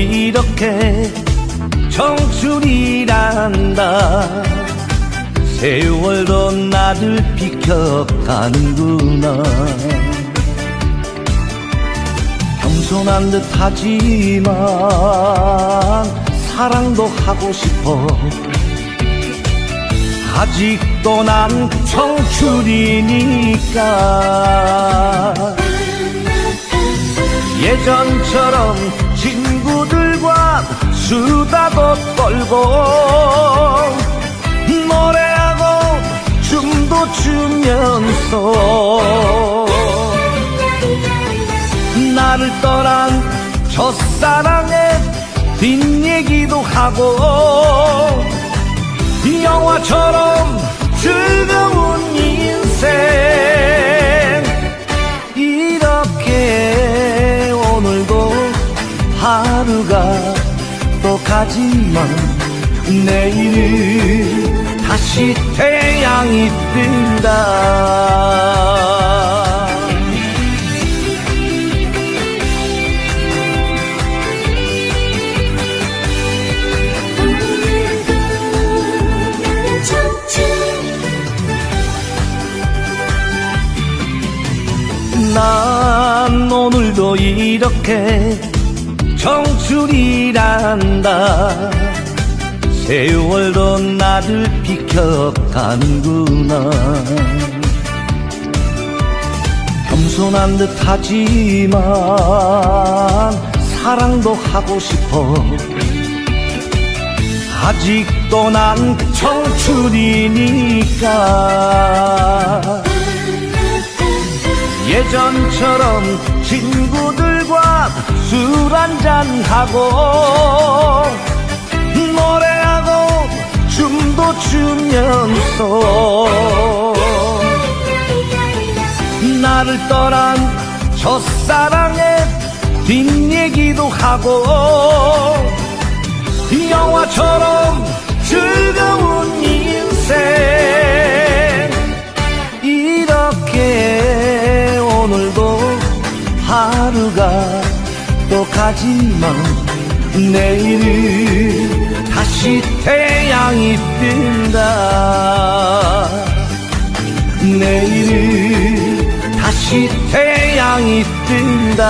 이렇게 청춘이란다. 세월도 나를 비켜가는구나. 겸손한 듯 하지만 사랑도 하고 싶어. 아직도 난 청춘이니까. 예전처럼 친구들과 수다도 떨고 노래하고 춤도 추면서 나를 떠난 첫사랑의 뒷얘기도 하고 영화처럼 또 가지만 내일은 다시 태양이 뜬다. 난 오늘도 이렇게 청춘이란다. 세월도 나를 비켜가는구나. 겸손한 듯 하지만 사랑도 하고 싶어. 아직도 난 청춘이니까 예전처럼 친구들과 술 한잔하고 노래하고 춤도 추면서 나를 떠난 첫사랑의 뒷얘기도 하고 영화처럼 즐거운 하루가 또 가지만 내일은 다시 태양이 뜬다. 내일은 다시 태양이 뜬다